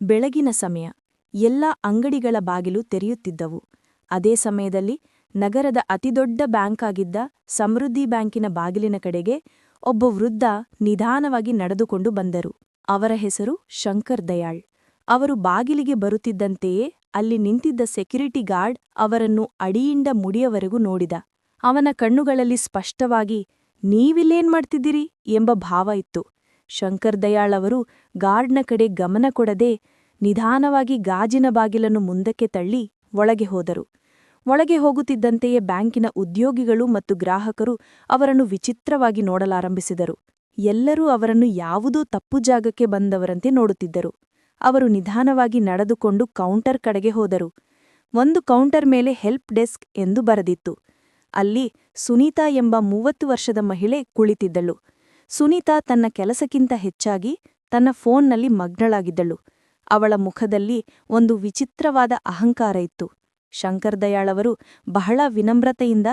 ಬೆಳಗಿನ ಸಮಯ ಎಲ್ಲ ಅಂಗಡಿಗಳ ಬಾಗಿಲು ತೆರೆಯುತ್ತಿದ್ದವು. ಅದೇ ಸಮಯದಲ್ಲಿ ನಗರದ ಅತಿದೊಡ್ಡ ಬ್ಯಾಂಕಾಗಿದ್ದ ಸಮೃದ್ಧಿ ಬ್ಯಾಂಕಿನ ಬಾಗಿಲಿನ ಕಡೆಗೆ ಒಬ್ಬ ವೃದ್ಧ ನಿಧಾನವಾಗಿ ನಡೆದುಕೊಂಡು ಬಂದರು. ಅವರ ಹೆಸರು ಶಂಕರ್ ದಯಾಳ್. ಅವರು ಬಾಗಿಲಿಗೆ ಬರುತ್ತಿದ್ದಂತೆಯೇ ಅಲ್ಲಿ ನಿಂತಿದ್ದ ಸೆಕ್ಯುರಿಟಿ ಗಾರ್ಡ್ ಅವರನ್ನು ಅಡಿಯಿಂದ ಮುಡಿಯವರೆಗೂ ನೋಡಿದ. ಅವನ ಕಣ್ಣುಗಳಲ್ಲಿ ಸ್ಪಷ್ಟವಾಗಿ, ನೀವಿಲ್ಲೇನ್ ಮಾಡ್ತಿದ್ದೀರಿ? ಎಂಬ ಭಾವ ಇತ್ತು. ಶಂಕರ್ ದಯಾಳ್ ಅವರು ಗಾರ್ಡ್ನ ಕಡೆ ಗಮನ ಕೊಡದೆ ನಿಧಾನವಾಗಿ ಗಾಜಿನ ಬಾಗಿಲನ್ನು ಮುಂದಕ್ಕೆ ತಳ್ಳಿ ಒಳಗೆ ಹೋದರು. ಒಳಗೆ ಹೋಗುತ್ತಿದ್ದಂತೆಯೇ ಬ್ಯಾಂಕಿನ ಉದ್ಯೋಗಿಗಳು ಮತ್ತು ಗ್ರಾಹಕರು ಅವರನ್ನು ವಿಚಿತ್ರವಾಗಿ ನೋಡಲಾರಂಭಿಸಿದರು. ಎಲ್ಲರೂ ಅವರನ್ನು ಯಾವುದೋ ತಪ್ಪು ಜಾಗಕ್ಕೆ ಬಂದವರಂತೆ ನೋಡುತ್ತಿದ್ದರು. ಅವರು ನಿಧಾನವಾಗಿ ನಡೆದುಕೊಂಡು ಕೌಂಟರ್ ಕಡೆಗೆ ಹೋದರು. ಒಂದು ಕೌಂಟರ್ ಮೇಲೆ ಹೆಲ್ಪ್ ಡೆಸ್ಕ್ ಎಂದು ಬರೆದಿತ್ತು. ಅಲ್ಲಿ ಸುನೀತಾ ಎಂಬ ಮೂವತ್ತು ವರ್ಷದ ಮಹಿಳೆ ಕುಳಿತಿದ್ದಳು. ಸುನೀತಾ ತನ್ನ ಕೆಲಸಕ್ಕಿಂತ ಹೆಚ್ಚಾಗಿ ತನ್ನ ಫೋನ್ನಲ್ಲಿ ಮಗ್ನಳಾಗಿದ್ದಳು. ಅವಳ ಮುಖದಲ್ಲಿ ಒಂದು ವಿಚಿತ್ರವಾದ ಅಹಂಕಾರ ಇತ್ತು. ಶಂಕರ್ ದಯಾಳವರು ಬಹಳ ವಿನಮ್ರತೆಯಿಂದ,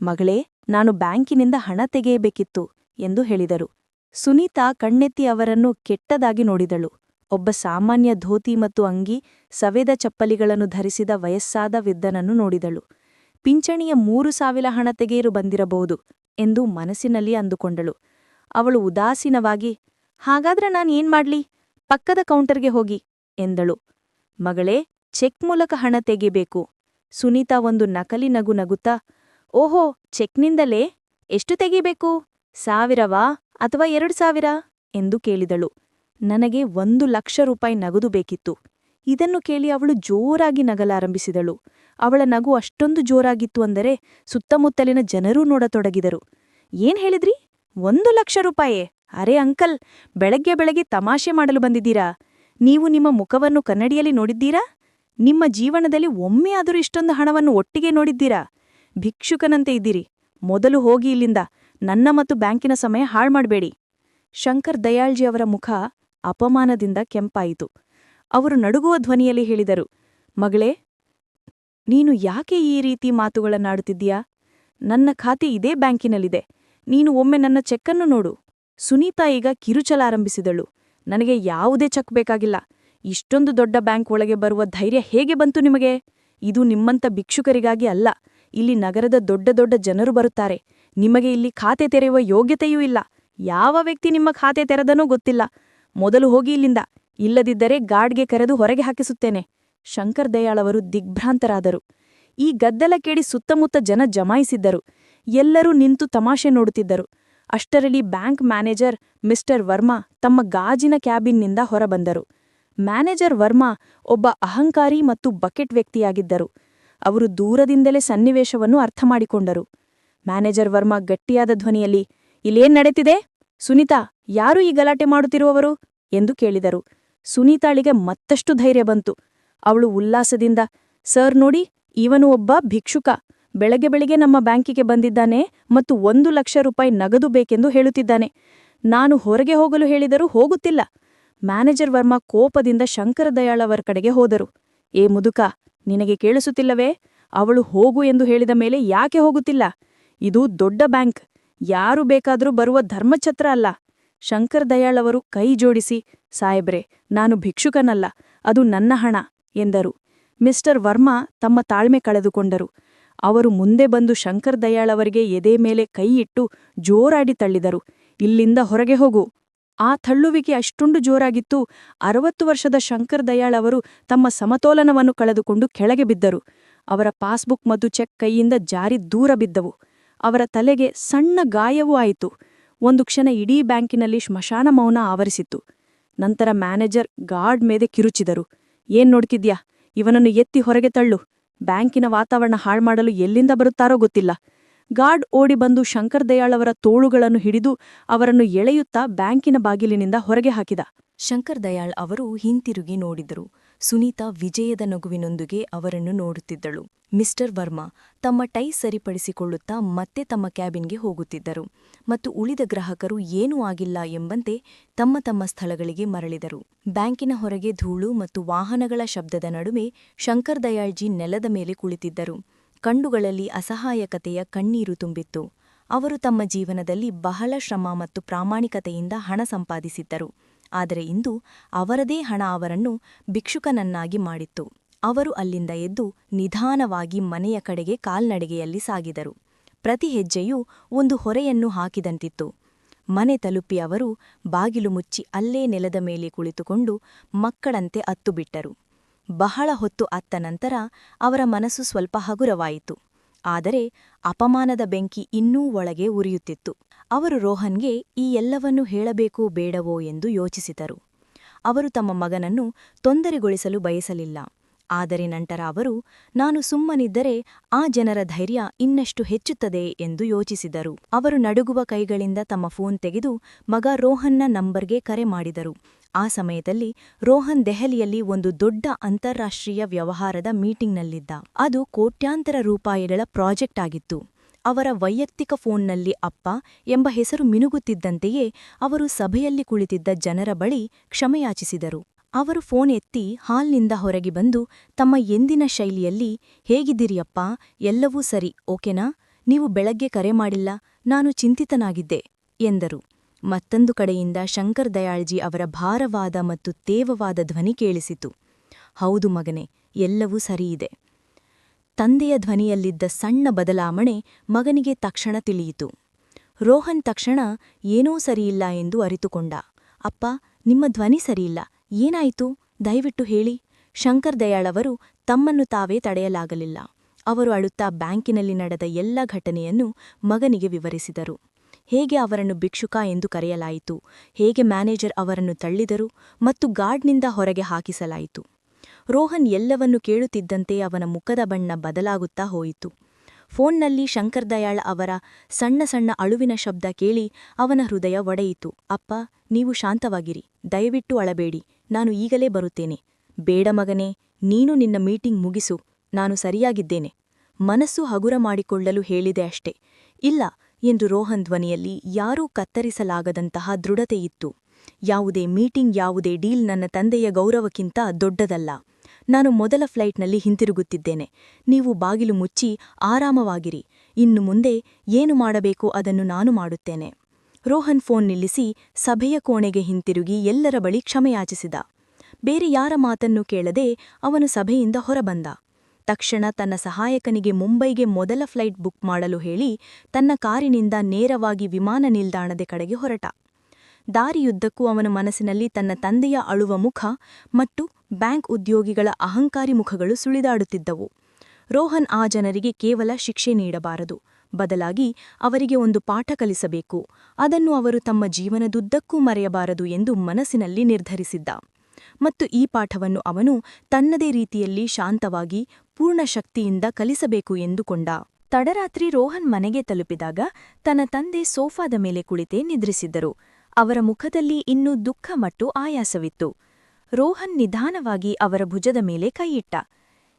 ಮಗಳೇ, ನಾನು ಬ್ಯಾಂಕಿನಿಂದ ಹಣ ತೆಗೆಯಬೇಕಿತ್ತು ಎಂದು ಹೇಳಿದರು. ಸುನೀತಾ ಕಣ್ಣೆತ್ತಿ ಅವರನ್ನು ಕೆಟ್ಟದಾಗಿ ನೋಡಿದಳು. ಒಬ್ಬ ಸಾಮಾನ್ಯ ಧೋತಿ ಮತ್ತು ಅಂಗಿ, ಸವೆದ ಚಪ್ಪಲಿಗಳನ್ನು ಧರಿಸಿದ ವಯಸ್ಸಾದ ವಿದ್ದನನ್ನು ನೋಡಿದಳು. ಪಿಂಚಣಿಯ ಮೂರು ಸಾವಿರ ಹಣ ತೆಗೆಯಲು ಬಂದಿರಬಹುದು ಎಂದು ಮನಸ್ಸಿನಲ್ಲಿ ಅಂದುಕೊಂಡಳು. ಅವಳು ಉದಾಸೀನವಾಗಿ, ಹಾಗಾದ್ರೆ ನಾನ್ ಏನ್ ಮಾಡ್ಲಿ? ಪಕ್ಕದ ಕೌಂಟರ್ಗೆ ಹೋಗಿ. ಎಂದಳು. ಮಗಳೇ, ಚೆಕ್ ಮೂಲಕ ಹಣ ತೆಗೆಬೇಕು. ಸುನೀತಾ ಒಂದು ನಕಲಿ ನಗು ನಗುತ್ತಾ, ಓಹೋ, ಚೆಕ್ನಿಂದಲೇ? ಎಷ್ಟು ತೆಗಿಬೇಕು? ಸಾವಿರವಾ ಅಥವಾ ಎರಡು ಸಾವಿರ? ಎಂದು ಕೇಳಿದಳು. ನನಗೆ ಒಂದು ಲಕ್ಷ ರೂಪಾಯಿ ನಗದು ಬೇಕಿತ್ತು. ಇದನ್ನು ಕೇಳಿ ಅವಳು ಜೋರಾಗಿ ನಗಲಾರಂಭಿಸಿದಳು. ಅವಳ ನಗು ಅಷ್ಟೊಂದು ಜೋರಾಗಿತ್ತು ಅಂದರೆ ಸುತ್ತಮುತ್ತಲಿನ ಜನರೂ ನೋಡತೊಡಗಿದರು. ಏನ್ ಹೇಳಿದ್ರಿ? ಒಂದು ಲಕ್ಷ ರೂಪಾಯೇ? ಅರೆ ಅಂಕಲ್, ಬೆಳಗ್ಗೆ ಬೆಳಗ್ಗೆ ತಮಾಷೆ ಮಾಡಲು ಬಂದಿದ್ದೀರಾ? ನೀವು ನಿಮ್ಮ ಮುಖವನ್ನು ಕನ್ನಡಿಯಲ್ಲಿ ನೋಡಿದ್ದೀರಾ? ನಿಮ್ಮ ಜೀವನದಲ್ಲಿ ಒಮ್ಮೆಯಾದರೂ ಇಷ್ಟೊಂದು ಹಣವನ್ನು ಒಟ್ಟಿಗೆ ನೋಡಿದ್ದೀರಾ? ಭಿಕ್ಷುಕನಂತೆ ಇದ್ದೀರಿ. ಮೊದಲು ಹೋಗಿ ಇಲ್ಲಿಂದ. ನನ್ನ ಮತ್ತು ಬ್ಯಾಂಕಿನ ಸಮಯ ಹಾಳ್ಮಾಡ್ಬೇಡಿ ಶಂಕರ್ ದಯಾಳ್ಜಿ ಅವರ ಮುಖ ಅಪಮಾನದಿಂದ ಕೆಂಪಾಯಿತು. ಅವರು ನಡುಗುವ ಧ್ವನಿಯಲ್ಲಿ ಹೇಳಿದರು, ಮಗಳೇ, ನೀನು ಯಾಕೆ ಈ ರೀತಿ ಮಾತುಗಳನ್ನಾಡುತ್ತಿದ್ದೀಯಾ? ನನ್ನ ಖಾತೆ ಇದೇ ಬ್ಯಾಂಕಿನಲ್ಲಿದೆ. ನೀನು ಒಮ್ಮೆ ನನ್ನ ಚೆಕ್ಕನ್ನು ನೋಡು. ಸುನೀತಾ ಈಗ ಕಿರುಚಲಾರಂಭಿಸಿದಳು ನನಗೆ ಯಾವುದೇ ಚೆಕ್ ಬೇಕಾಗಿಲ್ಲ. ಇಷ್ಟೊಂದು ದೊಡ್ಡ ಬ್ಯಾಂಕ್ ಒಳಗೆ ಬರುವ ಧೈರ್ಯ ಹೇಗೆ ಬಂತು ನಿಮಗೆ? ಇದು ನಿಮ್ಮಂತ ಭಿಕ್ಷುಕರಿಗಾಗಿ ಅಲ್ಲ. ಇಲ್ಲಿ ನಗರದ ದೊಡ್ಡ ದೊಡ್ಡ ಜನರು ಬರುತ್ತಾರೆ. ನಿಮಗೆ ಇಲ್ಲಿ ಖಾತೆ ತೆರೆಯುವ ಯೋಗ್ಯತೆಯೂ ಇಲ್ಲ. ಯಾವ ವ್ಯಕ್ತಿ ನಿಮ್ಮ ಖಾತೆ ತೆರೆದನೋ ಗೊತ್ತಿಲ್ಲ. ಮೊದಲು ಹೋಗಿ ಇಲ್ಲಿಂದ. ಇಲ್ಲದಿದ್ದರೆ ಗಾಡ್ಗೆ ಕರೆದು ಹೊರಗೆ ಹಾಕಿಸುತ್ತೇನೆ. ಶಂಕರ್ ದಯಾಳವರು ದಿಗ್ಭ್ರಾಂತರಾದರು. ಈ ಗದ್ದಲ ಕೇಳಿ ಸುತ್ತಮುತ್ತ ಜನ ಜಮಾಯಿಸಿದ್ದರು. ಎಲ್ಲರೂ ನಿಂತು ತಮಾಷೆ ನೋಡುತ್ತಿದ್ದರು. ಅಷ್ಟರಲ್ಲಿ ಬ್ಯಾಂಕ್ ಮ್ಯಾನೇಜರ್ ಮಿಸ್ಟರ್ ವರ್ಮಾ ತಮ್ಮ ಗಾಜಿನ ಕ್ಯಾಬಿನ್ನಿಂದ ಹೊರಬಂದರು. ಮ್ಯಾನೇಜರ್ ವರ್ಮಾ ಒಬ್ಬ ಅಹಂಕಾರಿ ಮತ್ತು ಬಕೆಟ್ ವ್ಯಕ್ತಿಯಾಗಿದ್ದರು. ಅವರು ದೂರದಿಂದಲೇ ಸನ್ನಿವೇಶವನ್ನು ಅರ್ಥಮಾಡಿಕೊಂಡರು ಮ್ಯಾನೇಜರ್ ವರ್ಮಾ ಗಟ್ಟಿಯಾದ ಧ್ವನಿಯಲ್ಲಿ, ಇಲ್ಲೇನ್ ನಡೆತಿದೆ? ಸುನೀತಾ, ಯಾರು ಈ ಗಲಾಟೆ ಮಾಡುತ್ತಿರುವವರು? ಎಂದು ಕೇಳಿದರು. ಸುನೀತಾಳಿಗೆ ಮತ್ತಷ್ಟು ಧೈರ್ಯ ಬಂತು. ಅವಳು ಉಲ್ಲಾಸದಿಂದ, ಸರ್ ನೋಡಿ, ಇವನು ಒಬ್ಬ ಭಿಕ್ಷುಕ. ಬೆಳಗ್ಗೆ ಬೆಳಿಗ್ಗೆ ನಮ್ಮ ಬ್ಯಾಂಕಿಗೆ ಬಂದಿದ್ದಾನೆ ಮತ್ತು ಒಂದು ಲಕ್ಷ ರೂಪಾಯಿ ನಗದು ಬೇಕೆಂದು ಹೇಳುತ್ತಿದ್ದಾನೆ. ನಾನು ಹೊರಗೆ ಹೋಗಲು ಹೇಳಿದರೂ ಹೋಗುತ್ತಿಲ್ಲ. ಮ್ಯಾನೇಜರ್ ವರ್ಮಾ ಕೋಪದಿಂದ ಶಂಕರ ದಯಾಳವರ ಕಡೆಗೆ ಹೋದರು. ಏ ಮುದುಕ, ನಿನಗೆ ಕೇಳಿಸುತ್ತಿಲ್ಲವೇ? ಅವಳು ಹೋಗು ಎಂದು ಹೇಳಿದ ಮೇಲೆ ಯಾಕೆ ಹೋಗುತ್ತಿಲ್ಲ? ಇದು ದೊಡ್ಡ ಬ್ಯಾಂಕ್. ಯಾರು ಬೇಕಾದರೂ ಬರುವ ಧರ್ಮಛತ್ರ ಅಲ್ಲ. ಶಂಕರ್ ದಯಾಳವರು ಕೈ ಜೋಡಿಸಿ, ಸಾಹೇಬ್ರೆ, ನಾನು ಭಿಕ್ಷುಕನಲ್ಲ, ಅದು ನನ್ನ ಹಣ, ಎಂದರು. ಮಿಸ್ಟರ್ ವರ್ಮಾ ತಮ್ಮ ತಾಳ್ಮೆ ಕಳೆದುಕೊಂಡರು. ಅವರು ಮುಂದೆ ಬಂದು ಶಂಕರ್ ದಯಾಳ್ ಅವರಿಗೆ ಎದೆ ಮೇಲೆ ಕೈಯಿಟ್ಟು ಜೋರಾಡಿ ತಳ್ಳಿದರು. ಇಲ್ಲಿಂದ ಹೊರಗೆ ಹೋಗು. ಆ ತಳ್ಳುವಿಕೆ ಅಷ್ಟೊಂದು ಜೋರಾಗಿತ್ತು. ಅರವತ್ತು ವರ್ಷದ ಶಂಕರ್ ದಯಾಳ್ ಅವರು ತಮ್ಮ ಸಮತೋಲನವನ್ನು ಕಳೆದುಕೊಂಡು ಕೆಳಗೆ ಬಿದ್ದರು. ಅವರ ಪಾಸ್ಬುಕ್ ಮತ್ತು ಚೆಕ್ ಕೈಯಿಂದ ಜಾರಿ ದೂರ ಬಿದ್ದವು. ಅವರ ತಲೆಗೆ ಸಣ್ಣ ಗಾಯವೂ ಆಯಿತು. ಒಂದು ಕ್ಷಣ ಇಡೀ ಬ್ಯಾಂಕಿನಲ್ಲಿ ಶ್ಮಶಾನ ಮೌನ ಆವರಿಸಿತ್ತು. ನಂತರ ಮ್ಯಾನೇಜರ್ ಗಾರ್ಡ್ ಮೇಲೆ ಕಿರುಚಿದರು. ಏನ್ ನೋಡ್ತಿದ್ಯಾ? ಇವನನ್ನು ಎತ್ತಿ ಹೊರಗೆ ತಳ್ಳು. ಬ್ಯಾಂಕಿನ ವಾತಾವರಣ ಹಾಳ್ಮಾಡಲು ಎಲ್ಲಿಂದ ಬರುತ್ತಾರೋ ಗೊತ್ತಿಲ್ಲ. ಗಾರ್ಡ್ ಓಡಿ ಬಂದು ಶಂಕರ್ ದಯಾಳ್ ಅವರ ತೋಳುಗಳನ್ನು ಹಿಡಿದು ಅವರನ್ನು ಎಳೆಯುತ್ತಾ ಬ್ಯಾಂಕಿನ ಬಾಗಿಲಿನಿಂದ ಹೊರಗೆ ಹಾಕಿದ. ಶಂಕರ್ ದಯಾಳ್ ಅವರು ಹಿಂತಿರುಗಿ ನೋಡಿದರು. ಸುನೀತಾ ವಿಜಯದ ನಗುವಿನೊಂದಿಗೆ ಅವರನ್ನು ನೋಡುತ್ತಿದ್ದಳು. ಮಿಸ್ಟರ್ ವರ್ಮಾ ತಮ್ಮ ಟೈ ಸರಿಪಡಿಸಿಕೊಳ್ಳುತ್ತಾ ಮತ್ತೆ ತಮ್ಮ ಕ್ಯಾಬಿನ್ಗೆ ಹೋಗುತ್ತಿದ್ದರು. ಮತ್ತು ಉಳಿದ ಗ್ರಾಹಕರು ಏನೂ ಆಗಿಲ್ಲ ಎಂಬಂತೆ ತಮ್ಮ ತಮ್ಮ ಸ್ಥಳಗಳಿಗೆ ಮರಳಿದರು. ಬ್ಯಾಂಕಿನ ಹೊರಗೆ ಧೂಳು ಮತ್ತು ವಾಹನಗಳ ಶಬ್ದದ ನಡುವೆ ಶಂಕರ್ ದಯಾಳ್ಜಿ ನೆಲದ ಮೇಲೆ ಕುಳಿತಿದ್ದರು. ಕಣ್ಣುಗಳಲ್ಲಿ ಅಸಹಾಯಕತೆಯ ಕಣ್ಣೀರು ತುಂಬಿತ್ತು. ಅವರು ತಮ್ಮ ಜೀವನದಲ್ಲಿ ಬಹಳ ಶ್ರಮ ಮತ್ತು ಪ್ರಾಮಾಣಿಕತೆಯಿಂದ ಹಣ ಸಂಪಾದಿಸಿದ್ದರು. ಆದರೆ ಇಂದು ಅವರದೇ ಹಣ ಅವರನ್ನು ಭಿಕ್ಷುಕನನ್ನಾಗಿ ಮಾಡಿತ್ತು. ಅವರು ಅಲ್ಲಿಂದ ಎದ್ದು ನಿಧಾನವಾಗಿ ಮನೆಯ ಕಡೆಗೆ ಕಾಲ್ನಡಿಗೆಯಲ್ಲಿ ಸಾಗಿದರು. ಪ್ರತಿ ಹೆಜ್ಜೆಯೂ ಒಂದು ಹೊರೆಯನ್ನು ಹಾಕಿದಂತಿತ್ತು. ಮನೆ ತಲುಪಿ ಅವರು ಬಾಗಿಲು ಮುಚ್ಚಿ ಅಲ್ಲೇ ನೆಲದ ಮೇಲೆ ಕುಳಿತುಕೊಂಡು ಮಕ್ಕಳಂತೆ ಅತ್ತುಬಿಟ್ಟರು ಬಹಳ ಹೊತ್ತು ಅತ್ತ ನಂತರ ಅವರ ಮನಸ್ಸು ಸ್ವಲ್ಪ ಹಗುರವಾಯಿತು. ಆದರೆ ಅಪಮಾನದ ಬೆಂಕಿ ಇನ್ನೂ ಒಳಗೆ ಉರಿಯುತ್ತಿತ್ತು. ಅವರು ರೋಹನ್ಗೆ, ಈ ಎಲ್ಲವನ್ನೂ ಹೇಳಬೇಕೋ ಬೇಡವೋ? ಎಂದು ಯೋಚಿಸಿದರು. ಅವರು ತಮ್ಮ ಮಗನನ್ನು ತೊಂದರೆಗೊಳಿಸಲು ಬಯಸಲಿಲ್ಲ. ಆದರೆ ನಂತರ ಅವರು, ನಾನು ಸುಮ್ಮನಿದ್ದರೆ ಆ ಜನರ ಧೈರ್ಯ ಇನ್ನಷ್ಟು ಹೆಚ್ಚುತ್ತದೆ ಎಂದು ಯೋಚಿಸಿದರು. ಅವರು ನಡುಗುವ ಕೈಗಳಿಂದ ತಮ್ಮ ಫೋನ್ ತೆಗೆದು ಮಗ ರೋಹನ್ನ ನಂಬರ್ಗೆ ಕರೆ ಮಾಡಿದರು. ಆ ಸಮಯದಲ್ಲಿ ರೋಹನ್ ದೆಹಲಿಯಲ್ಲಿ ಒಂದು ದೊಡ್ಡ ಅಂತಾರಾಷ್ಟ್ರೀಯ ವ್ಯವಹಾರದ ಮೀಟಿಂಗ್ನಲ್ಲಿದ್ದ. ಅದು ಕೋಟ್ಯಾಂತರ ರೂಪಾಯಿಗಳ ಪ್ರಾಜೆಕ್ಟ್ ಆಗಿತ್ತು. ಅವರ ವೈಯಕ್ತಿಕ ಫೋನ್ನಲ್ಲಿ ಅಪ್ಪ ಎಂಬ ಹೆಸರು ಮಿನುಗುತ್ತಿದ್ದಂತೆಯೇ ಅವರು ಸಭೆಯಲ್ಲಿ ಕುಳಿತಿದ್ದ ಜನರ ಬಳಿ ಕ್ಷಮೆಯಾಚಿಸಿದರು. ಅವರು ಫೋನ್ ಎತ್ತಿ ಹಾಲ್ನಿಂದ ಹೊರಗೆ ಬಂದು, ತಮ್ಮ ಎಂದಿನ ಶೈಲಿಯಲ್ಲಿ ಹೇಗಿದ್ದೀರಿಯಪ್ಪ? ಎಲ್ಲವೂ ಸರಿ, ಓಕೆನಾ? ನೀವು ಬೆಳಗ್ಗೆ ಕರೆ ಮಾಡಿಲ್ಲ, ನಾನು ಚಿಂತಿತನಾಗಿದ್ದೆ, ಎಂದರು. ಮತ್ತೊಂದು ಕಡೆಯಿಂದ ಶಂಕರ್ ದಯಾಳ್ಜಿ ಅವರ ಭಾರವಾದ ಮತ್ತು ತೇವವಾದ ಧ್ವನಿ ಕೇಳಿಸಿತು. ಹೌದು ಮಗನೆ, ಎಲ್ಲವೂ ಸರಿಯಿದೆ. ತಂದೆಯ ಧ್ವನಿಯಲ್ಲಿದ್ದ ಸಣ್ಣ ಬದಲಾವಣೆ ಮಗನಿಗೆ ತಕ್ಷಣ ತಿಳಿಯಿತು. ರೋಹನ್ ತಕ್ಷಣ, ಏನೂ ಸರಿಯಿಲ್ಲ ಎಂದು ಅರಿತುಕೊಂಡ. ಅಪ್ಪ, ನಿಮ್ಮ ಧ್ವನಿ ಸರಿಯಿಲ್ಲ. ಏನಾಯಿತು? ದಯವಿಟ್ಟು ಹೇಳಿ. ಶಂಕರ್ ದಯಾಳವರು ತಮ್ಮನ್ನು ತಾವೇ ತಡೆಯಲಾಗಲಿಲ್ಲ. ಅವರು ಅಳುತ್ತಾ ಬ್ಯಾಂಕಿನಲ್ಲಿ ನಡೆದ ಎಲ್ಲ ಘಟನೆಯನ್ನು ಮಗನಿಗೆ ವಿವರಿಸಿದರು. ಹೇಗೆ ಅವರನ್ನು ಭಿಕ್ಷುಕ ಎಂದು ಕರೆಯಲಾಯಿತು? ಹೇಗೆ ಮ್ಯಾನೇಜರ್ ಅವರನ್ನು ತಳ್ಳಿದರು ಮತ್ತು ಗಾರ್ಡ್ನಿಂದ ಹೊರಗೆ ಹಾಕಿಸಲಾಯಿತು? ರೋಹನ್ ಎಲ್ಲವನ್ನು ಕೇಳುತ್ತಿದ್ದಂತೆ ಅವನ ಮುಖದ ಬಣ್ಣ ಬದಲಾಗುತ್ತಾ ಹೋಯಿತು. ಫೋನ್ನಲ್ಲಿ ಶಂಕರ್ ದಯಾಳ್ ಅವರ ಸಣ್ಣ ಸಣ್ಣ ಅಳುವಿನ ಶಬ್ದ ಕೇಳಿ ಅವನ ಹೃದಯ ಒಡೆಯಿತು. ಅಪ್ಪ, ನೀವು ಶಾಂತವಾಗಿರಿ. ದಯವಿಟ್ಟು ಅಳಬೇಡಿ. ನಾನು ಈಗಲೇ ಬರುತ್ತೇನೆ. ಬೇಡ ಮಗನೇ, ನೀನು ನಿನ್ನ ಮೀಟಿಂಗ್ ಮುಗಿಸು, ನಾನು ಸರಿಯಾಗಿದ್ದೇನೆ. ಮನಸ್ಸು ಹಗುರ ಮಾಡಿಕೊಳ್ಳಲು ಹೇಳಿದೆ ಅಷ್ಟೇ. ಇಲ್ಲ, ಎಂದು ರೋಹನ್ ಧ್ವನಿಯಲ್ಲಿ ಯಾರೂ ಕತ್ತರಿಸಲಾಗದಂತಹ ದೃಢತೆಯಿತ್ತು ಯಾವುದೇ ಮೀಟಿಂಗ್, ಯಾವುದೇ ಡೀಲ್ ನನ್ನ ತಂದೆಯ ಗೌರವಕ್ಕಿಂತ ದೊಡ್ಡದಲ್ಲ. ನಾನು ಮೊದಲ ಫ್ಲೈಟ್ನಲ್ಲಿ ಹಿಂತಿರುಗುತ್ತಿದ್ದೇನೆ. ನೀವು ಬಾಗಿಲು ಮುಚ್ಚಿ ಆರಾಮವಾಗಿರಿ. ಇನ್ನು ಮುಂದೆ ಏನು ಮಾಡಬೇಕೋ ಅದನ್ನು ನಾನು ಮಾಡುತ್ತೇನೆ. ರೋಹನ್ ಫೋನ್ ನಿಲ್ಲಿಸಿ ಸಭೆಯ ಕೋಣೆಗೆ ಹಿಂತಿರುಗಿ ಎಲ್ಲರ ಬಳಿ ಕ್ಷಮೆಯಾಚಿಸಿದ ಬೇರೆ ಯಾರ ಮಾತನ್ನು ಕೇಳದೆ ಅವನು ಸಭೆಯಿಂದ ಹೊರಬಂದ. ತಕ್ಷಣ ತನ್ನ ಸಹಾಯಕನಿಗೆ ಮುಂಬೈಗೆ ಮೊದಲ ಫ್ಲೈಟ್ ಬುಕ್ ಮಾಡಲು ಹೇಳಿ ತನ್ನ ಕಾರಿನಿಂದ ನೇರವಾಗಿ ವಿಮಾನ ನಿಲ್ದಾಣದ ಕಡೆಗೆ ಹೊರಟ. ದಾರಿಯುದ್ದಕ್ಕೂ ಅವನ ಮನಸ್ಸಿನಲ್ಲಿ ತನ್ನ ತಂದೆಯ ಅಳುವ ಮುಖ ಮತ್ತು ಬ್ಯಾಂಕ್ ಉದ್ಯೋಗಿಗಳ ಅಹಂಕಾರಿ ಮುಖಗಳು ಸುಳಿದಾಡುತ್ತಿದ್ದವು. ರೋಹನ್ ಆ ಜನರಿಗೆ ಕೇವಲ ಶಿಕ್ಷೆ ನೀಡಬಾರದು. ಬದಲಾಗಿ ಅವರಿಗೆ ಒಂದು ಪಾಠ ಕಲಿಸಬೇಕು. ಅದನ್ನು ಅವರು ತಮ್ಮ ಜೀವನದುದ್ದಕ್ಕೂ ಮರೆಯಬಾರದು ಎಂದು ಮನಸ್ಸಿನಲ್ಲಿ ನಿರ್ಧರಿಸಿದ್ದ. ಮತ್ತು ಈ ಪಾಠವನ್ನು ಅವನು ತನ್ನದೇ ರೀತಿಯಲ್ಲಿ ಶಾಂತವಾಗಿ, ಪೂರ್ಣ ಶಕ್ತಿಯಿಂದ ಕಲಿಸಬೇಕು ಎಂದುಕೊಂಡ. ತಡರಾತ್ರಿ ರೋಹನ್ ಮನೆಗೆ ತಲುಪಿದಾಗ ತನ್ನ ತಂದೆ ಸೋಫಾದ ಮೇಲೆ ಕುಳಿತೇ ನಿದ್ರಿಸಿದ್ದರು. ಅವರ ಮುಖದಲ್ಲಿ ಇನ್ನೂ ದುಃಖ ಮತ್ತು ಆಯಾಸವಿತ್ತು. ರೋಹನ್ ನಿಧಾನವಾಗಿ ಅವರ ಭುಜದ ಮೇಲೆ ಕೈಯಿಟ್ಟ.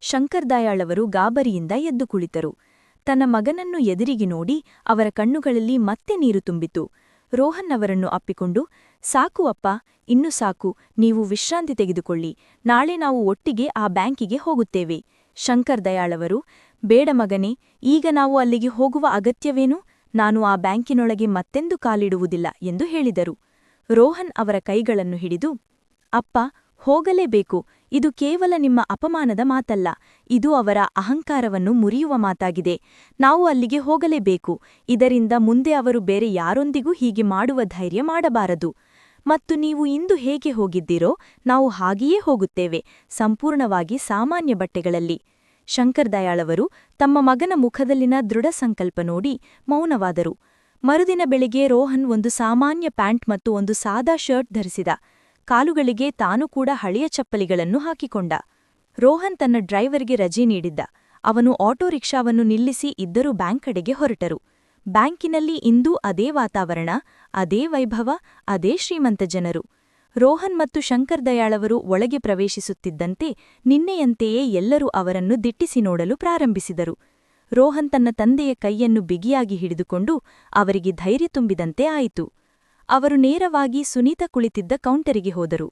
ಶಂಕರ್ದಾಯಾಳವರು ಗಾಬರಿಯಿಂದ ಎದ್ದು ಕುಳಿತರು. ತನ್ನ ಮಗನನ್ನು ಎದುರಿಗೆ ನೋಡಿ ಅವರ ಕಣ್ಣುಗಳಲ್ಲಿ ಮತ್ತೆ ನೀರು ತುಂಬಿತು. ರೋಹನ್ ಅವರನ್ನು ಅಪ್ಪಿಕೊಂಡು, ಸಾಕು ಅಪ್ಪ, ಇನ್ನು ಸಾಕು, ನೀವು ವಿಶ್ರಾಂತಿ ತೆಗೆದುಕೊಳ್ಳಿ, ನಾಳೆ ನಾವು ಒಟ್ಟಿಗೆ ಆ ಬ್ಯಾಂಕಿಗೆ ಹೋಗುತ್ತೇವೆ. ಶಂಕರ್ ದಯಾಳವರು ಬೇಡ ಮಗನೇ, ಈಗ ನಾವು ಅಲ್ಲಿಗೆ ಹೋಗುವ ಅಗತ್ಯವೇನು? ನಾನು ಆ ಬ್ಯಾಂಕಿನೊಳಗೆ ಮತ್ತೆಂದು ಕಾಲಿಡುವುದಿಲ್ಲ, ಎಂದು ಹೇಳಿದರು. ರೋಹನ್ ಅವರ ಕೈಗಳನ್ನು ಹಿಡಿದು, ಅಪ್ಪ ಹೋಗಲೇಬೇಕು. ಇದು ಕೇವಲ ನಿಮ್ಮ ಅಪಮಾನದ ಮಾತಲ್ಲ. ಇದು ಅವರ ಅಹಂಕಾರವನ್ನು ಮುರಿಯುವ ಮಾತಾಗಿದೆ. ನಾವು ಅಲ್ಲಿಗೆ ಹೋಗಲೇಬೇಕು. ಇದರಿಂದ ಮುಂದೆ ಅವರು ಬೇರೆ ಯಾರೊಂದಿಗೂ ಹೀಗೆ ಮಾಡುವ ಧೈರ್ಯ ಮಾಡಬಾರದು. ಮತ್ತು ನೀವು ಇಂದು ಹೇಗೆ ಹೋಗಿದ್ದೀರೋ, ನಾವು ಹಾಗೆಯೇ ಹೋಗುತ್ತೇವೆ, ಸಂಪೂರ್ಣವಾಗಿ ಸಾಮಾನ್ಯ ಬಟ್ಟೆಗಳಲ್ಲಿ. ಶಂಕರ್ ದಯಾಳವರು ತಮ್ಮ ಮಗನ ಮುಖದಲ್ಲಿನ ದೃಢ ಸಂಕಲ್ಪ ನೋಡಿ ಮೌನವಾದರು. ಮರುದಿನ ಬೆಳಿಗ್ಗೆ ರೋಹನ್ ಒಂದು ಸಾಮಾನ್ಯ ಪ್ಯಾಂಟ್ ಮತ್ತು ಒಂದು ಸಾದಾ ಶರ್ಟ್ ಧರಿಸಿದ. ಕಾಲುಗಳಿಗೆ ತಾನು ಕೂಡ ಹಳೆಯ ಚಪ್ಪಲಿಗಳನ್ನು ಹಾಕಿಕೊಂಡ. ರೋಹನ್ ತನ್ನ ಡ್ರೈವರ್ಗೆ ರಜೆ ನೀಡಿದ್ದ. ಅವನು ಆಟೋ ರಿಕ್ಷಾವನ್ನು ನಿಲ್ಲಿಸಿ ಇದ್ದರೂ ಬ್ಯಾಂಕ್ ಕಡೆಗೆ ಹೊರಟರು. ಬ್ಯಾಂಕಿನಲ್ಲಿ ಇಂದೂ ಅದೇ ವಾತಾವರಣ, ಅದೇ ವೈಭವ, ಅದೇ ಶ್ರೀಮಂತ ಜನರು. ರೋಹನ್ ಮತ್ತು ಶಂಕರ್ ದಯಾಳವರು ಒಳಗೆ ಪ್ರವೇಶಿಸುತ್ತಿದ್ದಂತೆ ನಿನ್ನೆಯಂತೆಯೇ ಎಲ್ಲರೂ ಅವರನ್ನು ದಿಟ್ಟಿಸಿ ನೋಡಲು ಪ್ರಾರಂಭಿಸಿದರು. ರೋಹನ್ ತನ್ನ ತಂದೆಯ ಕೈಯನ್ನು ಬಿಗಿಯಾಗಿ ಹಿಡಿದುಕೊಂಡು ಅವರಿಗೆ ಧೈರ್ಯ ತುಂಬಿದಂತೆ ಆಯಿತು. ಅವರು ನೇರವಾಗಿ ಸುನೀತಾ ಕುಳಿತಿದ್ದ ಕೌಂಟರಿಗೆ ಹೋದರು.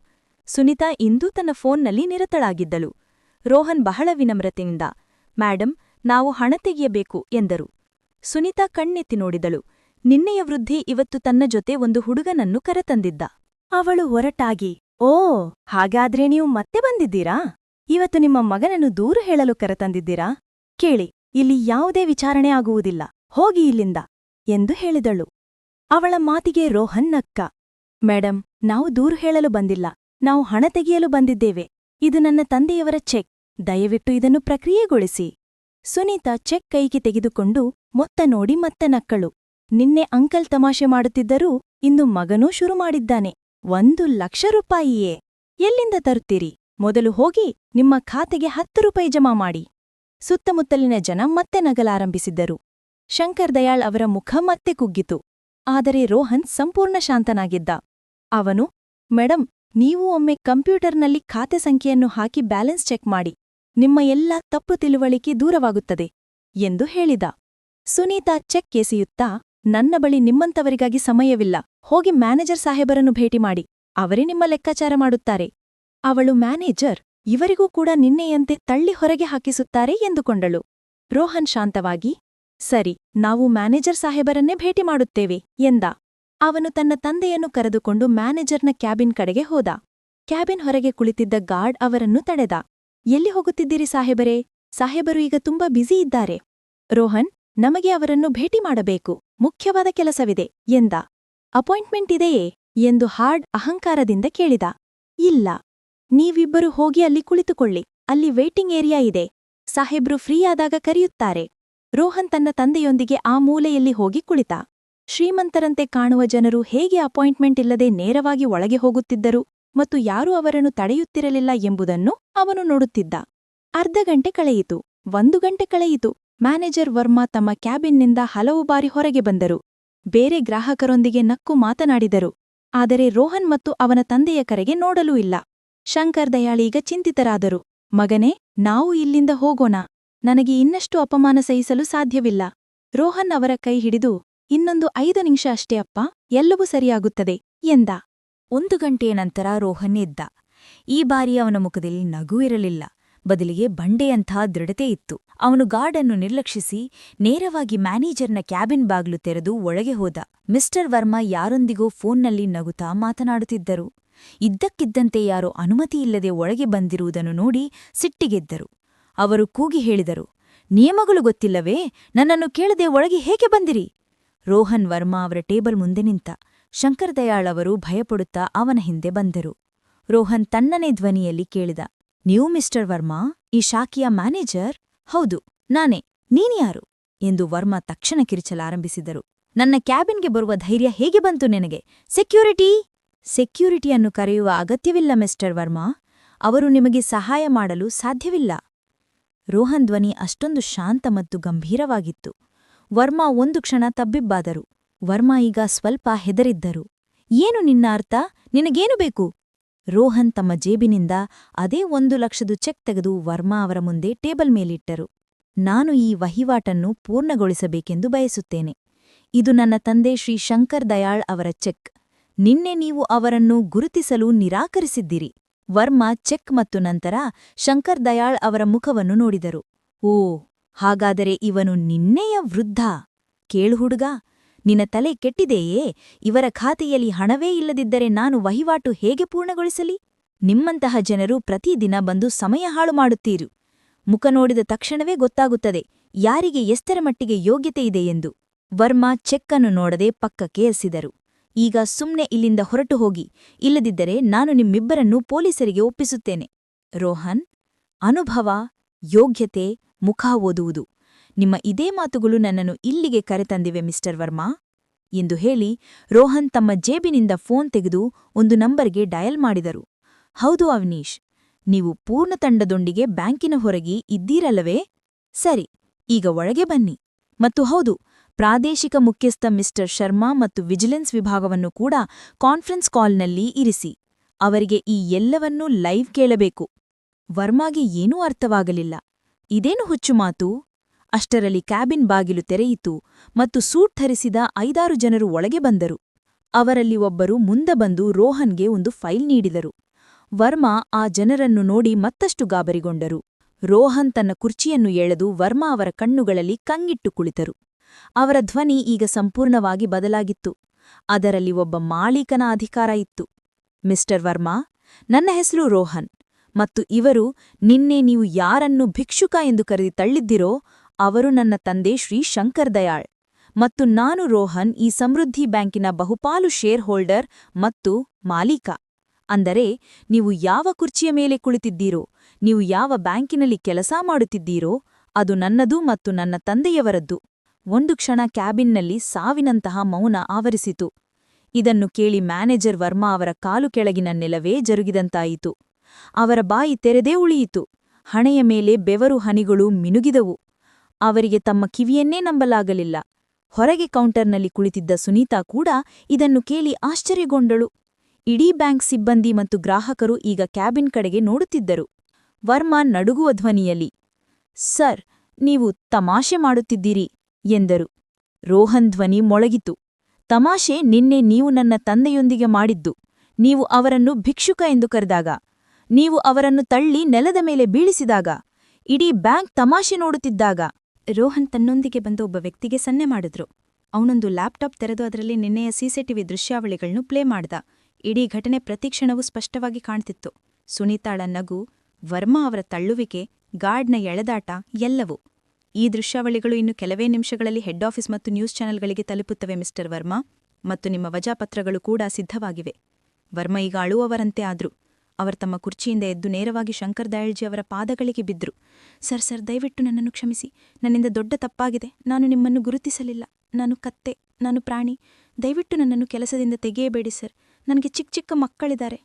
ಸುನೀತಾ ಇಂದೂ ತನ್ನ ಫೋನ್ನಲ್ಲಿ ನಿರತಳಾಗಿದ್ದಳು. ರೋಹನ್ ಬಹಳ ವಿನಮ್ರತೆಯಿಂದ, ಮ್ಯಾಡಂ, ನಾವು ಹಣ ತೆಗೆಯಬೇಕು, ಎಂದರು. ಸುನೀತಾ ಕಣ್ಣೆತ್ತಿ ನೋಡಿದಳು. ನಿನ್ನೆಯ ವೃದ್ಧಿ ಇವತ್ತು ತನ್ನ ಜೊತೆ ಒಂದು ಹುಡುಗನನ್ನು ಕರೆತಂದಿದ್ದ. ಅವಳು ಒರಟಾಗಿ, ಓ, ಹಾಗಾದ್ರೆ ನೀವು ಮತ್ತೆ ಬಂದಿದ್ದೀರಾ? ಇವತ್ತು ನಿಮ್ಮ ಮಗನನ್ನು ದೂರು ಹೇಳಲು ಕರೆತಂದಿದ್ದೀರಾ? ಕೇಳಿ, ಇಲ್ಲಿ ಯಾವುದೇ ವಿಚಾರಣೆ ಆಗುವುದಿಲ್ಲ, ಹೋಗಿ ಇಲ್ಲಿಂದ, ಎಂದು ಹೇಳಿದಳು. ಅವಳ ಮಾತಿಗೆ ರೋಹನ್ ನಕ್ಕ, ಮೇಡಂ, ನಾವು ದೂರು ಹೇಳಲು ಬಂದಿಲ್ಲ. ನಾವು ಹಣ ತೆಗೆಯಲು ಬಂದಿದ್ದೇವೆ. ಇದು ನನ್ನ ತಂದೆಯವರ ಚೆಕ್. ದಯವಿಟ್ಟು ಇದನ್ನು ಪ್ರಕ್ರಿಯೆಗೊಳಿಸಿ. ಸುನೀತಾ ಚೆಕ್ ಕೈಗೆ ತೆಗೆದುಕೊಂಡು ಮೊತ್ತ ನೋಡಿ ಮತ್ತೆ ನಕ್ಕಳು. ನಿನ್ನೆ ಅಂಕಲ್ ತಮಾಷೆ ಮಾಡುತ್ತಿದ್ದರೂ ಇಂದು ಮಗನೂ ಶುರು ಮಾಡಿದ್ದಾನೆ. ಒಂದು ಲಕ್ಷ ರೂಪಾಯಿಯೇ. ಎಲ್ಲಿಂದ ತರುತ್ತೀರಿ? ಮೊದಲು ಹೋಗಿ ನಿಮ್ಮ ಖಾತೆಗೆ ಹತ್ತು ರೂಪಾಯಿ ಜಮಾ ಮಾಡಿ. ಸುತ್ತಮುತ್ತಲಿನ ಜನ ಮತ್ತೆ ನಗಲಾರಂಭಿಸಿದ್ದರು. ಶಂಕರ್ ದಯಾಳ್ ಅವರ ಮುಖ ಮತ್ತೆ ಕುಗ್ಗಿತು. ಆದರೆ ರೋಹನ್ ಸಂಪೂರ್ಣ ಶಾಂತನಾಗಿದ್ದ. ಅವನು, ಮೇಡಂ, ನೀವು ಒಮ್ಮೆ ಕಂಪ್ಯೂಟರ್ನಲ್ಲಿ ಖಾತೆ ಸಂಖ್ಯೆಯನ್ನು ಹಾಕಿ ಬ್ಯಾಲೆನ್ಸ್ ಚೆಕ್ ಮಾಡಿ. ನಿಮ್ಮ ಎಲ್ಲಾ ತಪ್ಪು ತಿಳುವಳಿಕೆ ದೂರವಾಗುತ್ತದೆ, ಎಂದು ಹೇಳಿದ. ಸುನೀತಾ ಚೆಕ್ ಎಸೆಯುತ್ತಾ ನನ್ನ ಬಳಿ ನಿಮ್ಮಂತವರಿಗಾಗಿ ಸಮಯವಿಲ್ಲ, ಹೋಗಿ ಮ್ಯಾನೇಜರ್ ಸಾಹೇಬರನ್ನು ಭೇಟಿ ಮಾಡಿ, ಅವರೇ ನಿಮ್ಮ ಲೆಕ್ಕಾಚಾರ ಮಾಡುತ್ತಾರೆ. ಅವಳು, ಮ್ಯಾನೇಜರ್, ಇವರಿಗೂ ಕೂಡ ನಿನ್ನೆಯಂತೆ ತಳ್ಳಿ ಹೊರಗೆ ಹಾಕಿಸುತ್ತಾರೆ, ಎಂದುಕೊಂಡಳು. ರೋಹನ್ ಶಾಂತವಾಗಿ ಸರಿ, ನಾವು ಮ್ಯಾನೇಜರ್ ಸಾಹೇಬರನ್ನೇ ಭೇಟಿ ಮಾಡುತ್ತೇವೆ, ಎಂದ. ಅವನು ತನ್ನ ತಂದೆಯನ್ನು ಕರೆದುಕೊಂಡು ಮ್ಯಾನೇಜರ್ನ ಕ್ಯಾಬಿನ್ ಕಡೆಗೆ ಹೋದ. ಕ್ಯಾಬಿನ್ ಹೊರಗೆ ಕುಳಿತಿದ್ದ ಗಾರ್ಡ್ ಅವರನ್ನು ತಡೆದ. ಎಲ್ಲಿ ಹೋಗುತ್ತಿದ್ದೀರಿ ಸಾಹೇಬರೇ? ಸಾಹೇಬರು ಈಗ ತುಂಬಾ ಬ್ಯುಸಿ ಇದ್ದಾರೆ. ರೋಹನ್, ನಮಗೆ ಅವರನ್ನು ಭೇಟಿ ಮಾಡಬೇಕು, ಮುಖ್ಯವಾದ ಕೆಲಸವಿದೆ, ಎಂದ. ಅಪಾಯಿಂಟ್ಮೆಂಟ್ ಇದೆಯೇ? ಎಂದು ಹಾರ್ಡ್ ಅಹಂಕಾರದಿಂದ ಕೇಳಿದ. ಇಲ್ಲ. ನೀವಿಬ್ಬರು ಹೋಗಿ ಅಲ್ಲಿ ಕುಳಿತುಕೊಳ್ಳಿ, ಅಲ್ಲಿ ವೇಟಿಂಗ್ ಏರಿಯಾ ಇದೆ. ಸಾಹೇಬ್ರು ಫ್ರೀ ಆದಾಗ ಕರೆಯುತ್ತಾರೆ. ರೋಹನ್ ತನ್ನ ತಂದೆಯೊಂದಿಗೆ ಆ ಮೂಲೆಯಲ್ಲಿ ಹೋಗಿ ಕುಳಿತ. ಶ್ರೀಮಂತರಂತೆ ಕಾಣುವ ಜನರು ಹೇಗೆ ಅಪಾಯಿಂಟ್ಮೆಂಟ್ ಇಲ್ಲದೆ ನೇರವಾಗಿ ಒಳಗೆ ಹೋಗುತ್ತಿದ್ದರು ಮತ್ತು ಯಾರೂ ಅವರನ್ನು ತಡೆಯುತ್ತಿರಲಿಲ್ಲ ಎಂಬುದನ್ನು ಅವನು ನೋಡುತ್ತಿದ್ದ. ಅರ್ಧ ಗಂಟೆ ಕಳೆಯಿತು. ಒಂದು ಗಂಟೆ ಕಳೆಯಿತು. ಮ್ಯಾನೇಜರ್ ವರ್ಮಾ ತಮ್ಮ ಕ್ಯಾಬಿನ್ನಿಂದ ಹಲವು ಬಾರಿ ಹೊರಗೆ ಬಂದರು. ಬೇರೆ ಗ್ರಾಹಕರೊಂದಿಗೆ ನಕ್ಕು ಮಾತನಾಡಿದರು. ಆದರೆ ರೋಹನ್ ಮತ್ತು ಅವನ ತಂದೆಯ ಕರೆಗೆ ನೋಡಲೂ ಇಲ್ಲ. ಶಂಕರ್ ದಯಾಳೀಗ ಚಿಂತಿತರಾದರು. ಮಗನೇ, ನಾವು ಇಲ್ಲಿಂದ ಹೋಗೋಣ. ನನಗೆ ಇನ್ನಷ್ಟು ಅಪಮಾನ ಸಹಿಸಲು ಸಾಧ್ಯವಿಲ್ಲ. ರೋಹನ್ ಅವರ ಕೈ ಹಿಡಿದು, ಇನ್ನೊಂದು ಐದು ನಿಮಿಷ ಅಷ್ಟೇ ಅಪ್ಪ, ಎಲ್ಲವೂ ಸರಿಯಾಗುತ್ತದೆ, ಎಂದ. ಒಂದು ಗಂಟೆಯ ನಂತರ ರೋಹನ್ ಎದ್ದ. ಈ ಬಾರಿ ಅವನ ಮುಖದಲ್ಲಿ ನಗು ಇರಲಿಲ್ಲ. ಬದಲಿಗೆ ಬಂಡೆಯಂಥ ದೃಢತೆ ಇತ್ತು. ಅವನು ಗಾರ್ಡನ್ನು ನಿರ್ಲಕ್ಷಿಸಿ, ನೇರವಾಗಿ ಮ್ಯಾನೇಜರ್ನ ಕ್ಯಾಬಿನ್ ಬಾಗ್ಲು ತೆರೆದು ಒಳಗೆ ಹೋದ. ಮಿಸ್ಟರ್ ವರ್ಮಾ ಯಾರೊಂದಿಗೋ ಫೋನ್ನಲ್ಲಿ ನಗುತ್ತಾ ಮಾತನಾಡುತ್ತಿದ್ದರು. ಇದ್ದಕ್ಕಿದ್ದಂತೆ ಯಾರೋ ಅನುಮತಿಯಿಲ್ಲದೆ ಒಳಗೆ ಬಂದಿರುವುದನ್ನು ನೋಡಿ ಸಿಟ್ಟಿಗೆದ್ದರು. ಅವರು ಕೂಗಿ ಹೇಳಿದರು, ನಿಯಮಗಳು ಗೊತ್ತಿಲ್ಲವೇ? ನನ್ನನ್ನು ಕೇಳದೆ ಒಳಗೆ ಹೇಗೆ ಬಂದಿರಿ? ರೋಹನ್ ವರ್ಮಾ ಅವರ ಟೇಬಲ್ ಮುಂದೆ ನಿಂತ, ಶಂಕರ್ ದಯಾಳ್ ಅವರು ಭಯಪಡುತ್ತಾ ಅವನ ಹಿಂದೆ ಬಂದರು. ರೋಹನ್ ತನ್ನನೇ ಧ್ವನಿಯಲ್ಲಿ ಕೇಳಿದ, ನೀವು ಮಿಸ್ಟರ್ ವರ್ಮಾ? ಈ ಶಾಖೆಯ ಮ್ಯಾನೇಜರ್? ಹೌದು, ನಾನೇ. ನೀನ್ಯಾರು ಎಂದು ವರ್ಮಾ ತಕ್ಷಣ ಕಿರಿಚಲಾರಂಭಿಸಿದರು. ನನ್ನ ಕ್ಯಾಬಿನ್ಗೆ ಬರುವ ಧೈರ್ಯ ಹೇಗೆ ಬಂತು ನಿನಗೆ? ಸೆಕ್ಯೂರಿಟಿ? ಸೆಕ್ಯೂರಿಟಿಯನ್ನು ಕರೆಯುವ ಅಗತ್ಯವಿಲ್ಲ ಮಿಸ್ಟರ್ ವರ್ಮಾ. ಅವರು ನಿಮಗೆ ಸಹಾಯ ಮಾಡಲು ಸಾಧ್ಯವಿಲ್ಲ. ರೋಹನ್ ಧ್ವನಿ ಅಷ್ಟೊಂದು ಶಾಂತ ಮತ್ತು ಗಂಭೀರವಾಗಿತ್ತು. ವರ್ಮಾ ಒಂದು ಕ್ಷಣ ತಬ್ಬಿಬ್ಬಾದರು. ವರ್ಮಾ ಈಗ ಸ್ವಲ್ಪ ಹೆದರಿದ್ದರು. ಏನು ನಿನ್ನ ಅರ್ಥ? ನಿನಗೇನು ಬೇಕು? ರೋಹನ್ ತಮ್ಮ ಜೇಬಿನಿಂದ ಅದೇ ಒಂದು ಲಕ್ಷದು ಚೆಕ್ ತೆಗೆದು ವರ್ಮಾ ಅವರ ಮುಂದೆ ಟೇಬಲ್ ಮೇಲಿಟ್ಟರು. ನಾನು ಈ ವಹಿವಾಟನ್ನು ಪೂರ್ಣಗೊಳಿಸಬೇಕೆಂದು ಬಯಸುತ್ತೇನೆ. ಇದು ನನ್ನ ತಂದೆ ಶ್ರೀ ಶಂಕರ್ ದಯಾಳ್ ಅವರ ಚೆಕ್. ನಿನ್ನೆ ನೀವು ಅವರನ್ನು ಗುರುತಿಸಲು ನಿರಾಕರಿಸಿದ್ದಿರಿ. ವರ್ಮಾ ಚೆಕ್ ಮತ್ತು ನಂತರ ಶಂಕರ್ ದಯಾಳ್ ಅವರ ಮುಖವನ್ನು ನೋಡಿದರು. ಓ, ಹಾಗಾದರೆ ಇವನು ನಿನ್ನೆಯ ವೃದ್ಧ. ಕೇಳು ಹುಡುಗ, ನಿನ್ನ ತಲೆ ಕೆಟ್ಟಿದೆಯೇ? ಇವರ ಖಾತೆಯಲ್ಲಿ ಹಣವೇ ಇಲ್ಲದಿದ್ದರೆ ನಾನು ವಹಿವಾಟು ಹೇಗೆ ಪೂರ್ಣಗೊಳಿಸಲಿ? ನಿಮ್ಮಂತಹ ಜನರು ಪ್ರತಿದಿನ ಬಂದು ಸಮಯ ಹಾಳು ಮಾಡುತ್ತೀರು. ಮುಖ ನೋಡಿದ ತಕ್ಷಣವೇ ಗೊತ್ತಾಗುತ್ತದೆ, ಯಾರಿಗೆ ಎಷ್ಟರ ಮಟ್ಟಿಗೆ ಯೋಗ್ಯತೆ ಎಂದು. ವರ್ಮಾ ಚೆಕ್ಕನ್ನು ನೋಡದೆ ಪಕ್ಕಕ್ಕೆ ಎಸೆದರು. ಈಗ ಸುಮ್ನೆ ಇಲ್ಲಿಂದ ಹೊರಟು ಹೋಗಿ. ಇಲ್ಲದಿದ್ದರೆ ನಾನು ನಿಮ್ಮಿಬ್ಬರನ್ನು ಪೊಲೀಸರಿಗೆ ಒಪ್ಪಿಸುತ್ತೇನೆ. ರೋಹನ್, ಅನುಭವ, ಯೋಗ್ಯತೆ, ಮುಖ ಓದುವುದು. ನಿಮ್ಮ ಇದೇ ಮಾತುಗಳು ನನ್ನನ್ನು ಇಲ್ಲಿಗೆ ಕರೆತಂದಿವೆ, ಮಿಸ್ಟರ್ ವರ್ಮಾ, ಎಂದು ಹೇಳಿ ರೋಹನ್ ತಮ್ಮ ಜೇಬಿನಿಂದ ಫೋನ್ ತೆಗೆದು ಒಂದು ನಂಬರ್ಗೆ ಡಯಲ್ ಮಾಡಿದರು. ಹೌದು ಅವನೀಶ್, ನೀವು ಪೂರ್ಣ ತಂಡದೊಂದಿಗೆ ಬ್ಯಾಂಕಿನ ಹೊರಗೆ ಇದ್ದೀರಲ್ಲವೇ? ಸರಿ, ಈಗ ಒಳಗೆ ಬನ್ನಿ. ಮತ್ತು ಹೌದು ಪ್ರಾದೇಶಿಕ ಮುಖ್ಯಸ್ಥ ಮಿಸ್ಟರ್ ಶರ್ಮಾ ಮತ್ತು ವಿಜಿಲೆನ್ಸ್ ವಿಭಾಗವನ್ನು ಕೂಡ ಕಾನ್ಫರೆನ್ಸ್ ಕಾಲ್ನಲ್ಲಿ ಇರಿಸಿ. ಅವರಿಗೆ ಈ ಎಲ್ಲವನ್ನೂ ಲೈವ್ ಕೇಳಬೇಕು. ವರ್ಮಾಗೆ ಏನೂ ಅರ್ಥವಾಗಲಿಲ್ಲ. ಇದೇನು ಹುಚ್ಚು ಮಾತು? ಅಷ್ಟರಲ್ಲಿ ಕ್ಯಾಬಿನ್ ಬಾಗಿಲು ತೆರೆಯಿತು ಮತ್ತು ಸೂಟ್ ಧರಿಸಿದ ಐದಾರು ಜನರು ಒಳಗೆ ಬಂದರು. ಅವರಲ್ಲಿ ಒಬ್ಬರು ಮುಂದೆ ಬಂದು ರೋಹನ್ಗೆ ಒಂದು ಫೈಲ್ ನೀಡಿದರು. ವರ್ಮಾ ಆ ಜನರನ್ನು ನೋಡಿ ಮತ್ತಷ್ಟು ಗಾಬರಿಗೊಂಡರು. ರೋಹನ್ ತನ್ನ ಕುರ್ಚಿಯನ್ನು ಎಳೆದು ವರ್ಮಾ ಅವರ ಕಣ್ಣುಗಳಲ್ಲಿ ಕಂಗಿಟ್ಟು ಕುಳಿತರು. ಅವರ ಧ್ವನಿ ಈಗ ಸಂಪೂರ್ಣವಾಗಿ ಬದಲಾಗಿತ್ತು. ಅದರಲ್ಲಿ ಒಬ್ಬ ಮಾಲೀಕನ ಅಧಿಕಾರ ಇತ್ತು. ಮಿಸ್ಟರ್ ವರ್ಮಾ, ನನ್ನ ಹೆಸರು ರೋಹನ್. ಮತ್ತು ಇವರು ನಿನ್ನೆ ನೀವು ಯಾರನ್ನು ಭಿಕ್ಷುಕ ಎಂದು ಕರೆದಿ ತಳ್ಳಿದ್ದಿರೋ, ಅವರು ನನ್ನ ತಂದೆ ಶ್ರೀ ಶಂಕರ್ ದಯಾಳ್. ಮತ್ತು ನಾನು ರೋಹನ್, ಈ ಸಮೃದ್ಧಿ ಬ್ಯಾಂಕಿನ ಬಹುಪಾಲು ಶೇರ್ ಹೋಲ್ಡರ್ ಮತ್ತು ಮಾಲೀಕ. ಅಂದರೆ, ನೀವು ಯಾವ ಕುರ್ಚಿಯ ಮೇಲೆ ಕುಳಿತಿದ್ದೀರೋ, ನೀವು ಯಾವ ಬ್ಯಾಂಕಿನಲ್ಲಿ ಕೆಲಸ ಮಾಡುತ್ತಿದ್ದೀರೋ, ಅದು ನನ್ನದು ಮತ್ತು ನನ್ನ ತಂದೆಯವರದ್ದು. ಒಂದು ಕ್ಷಣ ಕ್ಯಾಬಿನ್ನಲ್ಲಿ ಸಾವಿನಂತಹ ಮೌನ ಆವರಿಸಿತು. ಇದನ್ನು ಕೇಳಿ ಮ್ಯಾನೇಜರ್ ವರ್ಮಾ ಅವರ ಕಾಲು ಕೆಳಗಿನ ನೆಲವೇ ಜರುಗಿದಂತಾಯಿತು. ಅವರ ಬಾಯಿ ತೆರೆದೇ ಉಳಿಯಿತು. ಹಣೆಯ ಮೇಲೆ ಬೆವರು ಹನಿಗಳು ಮಿನುಗಿದವು. ಅವರಿಗೆ ತಮ್ಮ ಕಿವಿಯನ್ನೇ ನಂಬಲಾಗಲಿಲ್ಲ. ಹೊರಗೆ ಕೌಂಟರ್ನಲ್ಲಿ ಕುಳಿತಿದ್ದ ಸುನೀತಾ ಕೂಡ ಇದನ್ನು ಕೇಳಿ ಆಶ್ಚರ್ಯಗೊಂಡಳು. ಇಡೀ ಬ್ಯಾಂಕ್ ಸಿಬ್ಬಂದಿ ಮತ್ತು ಗ್ರಾಹಕರು ಈಗ ಕ್ಯಾಬಿನ್ ಕಡೆಗೆ ನೋಡುತ್ತಿದ್ದರು. ವರ್ಮಾ ನಡುಗುವ ಧ್ವನಿಯಲ್ಲಿ, ಸರ್, ನೀವು ತಮಾಷೆ ಮಾಡುತ್ತಿದ್ದೀರಿ. ಎಂದರು. ರೋಹನ್ ಧ್ವನಿ ಮೊಳಗಿತು. ತಮಾಷೆ ನಿನ್ನೆ ನೀವು ನನ್ನ ತಂದೆಯೊಂದಿಗೆ ಮಾಡಿದ್ದು. ನೀವು ಅವರನ್ನು ಭಿಕ್ಷುಕ ಎಂದು ಕರೆದಾಗ. ನೀವು ಅವರನ್ನು ತಳ್ಳಿ ನೆಲದ ಮೇಲೆ ಬೀಳಿಸಿದಾಗ. ಇಡೀ ಬ್ಯಾಂಕ್ ತಮಾಷೆ ನೋಡುತ್ತಿದ್ದಾಗ. ರೋಹನ್ ತನ್ನೊಂದಿಗೆ ಬಂದ ಒಬ್ಬ ವ್ಯಕ್ತಿಗೆ ಸನ್ನೆ ಮಾಡಿದ್ರು. ಅವನೊಂದು ಲ್ಯಾಪ್ಟಾಪ್ ತೆರೆದು ಅದರಲ್ಲಿ ನಿನ್ನೆಯ ಸಿಸಿಟಿವಿ ದೃಶ್ಯಾವಳಿಗಳನ್ನು ಪ್ಲೇ ಮಾಡ್ದ. ಇಡೀ ಘಟನೆ ಪ್ರತಿಕ್ಷಣವೂ ಸ್ಪಷ್ಟವಾಗಿ ಕಾಣ್ತಿತ್ತು. ಸುನೀತಾಳ ನಗು, ವರ್ಮಾ ಅವರ ತಳ್ಳುವಿಕೆ, ಗಾರ್ಡ್ನ ಎಳೆದಾಟ ಎಲ್ಲವೂ. ಈ ದೃಶ್ಯಾವಳಿಗಳು ಇನ್ನು ಕೆಲವೇ ನಿಮಿಷಗಳಲ್ಲಿ ಹೆಡ್ ಆಫೀಸ್ ಮತ್ತು ನ್ಯೂಸ್ ಚಾನೆಲ್ಗಳಿಗೆ ತಲುಪುತ್ತವೆ, ಮಿಸ್ಟರ್ ವರ್ಮಾ. ಮತ್ತು ನಿಮ್ಮ ವಜಾಪತ್ರಗಳು ಕೂಡ ಸಿದ್ಧವಾಗಿವೆ. ವರ್ಮ ಈಗ ಅಳುವವರಂತೆ ಆದ್ರು. ಅವರು ತಮ್ಮ ಕುರ್ಚಿಯಿಂದ ಎದ್ದು ನೇರವಾಗಿ ಶಂಕರ್ ದಯಾಳ್ಜಿ ಅವರ ಪಾದಗಳಿಗೆ ಬಿದ್ದರು ಸರ್ ಸರ್, ದಯವಿಟ್ಟು ನನ್ನನ್ನು ಕ್ಷಮಿಸಿ. ನನ್ನಿಂದ ದೊಡ್ಡ ತಪ್ಪಾಗಿದೆ. ನಾನು ನಿಮ್ಮನ್ನು ಗುರುತಿಸಲಿಲ್ಲ. ನಾನು ಕತ್ತೆ. ನಾನು ಪ್ರಾಣಿ. ದಯವಿಟ್ಟು ನನ್ನನ್ನು ಕೆಲಸದಿಂದ ತೆಗೆಯಬೇಡಿ, ಸರ್. ನನಗೆ ಚಿಕ್ಕ ಚಿಕ್ಕ ಮಕ್ಕಳಿದ್ದಾರೆ.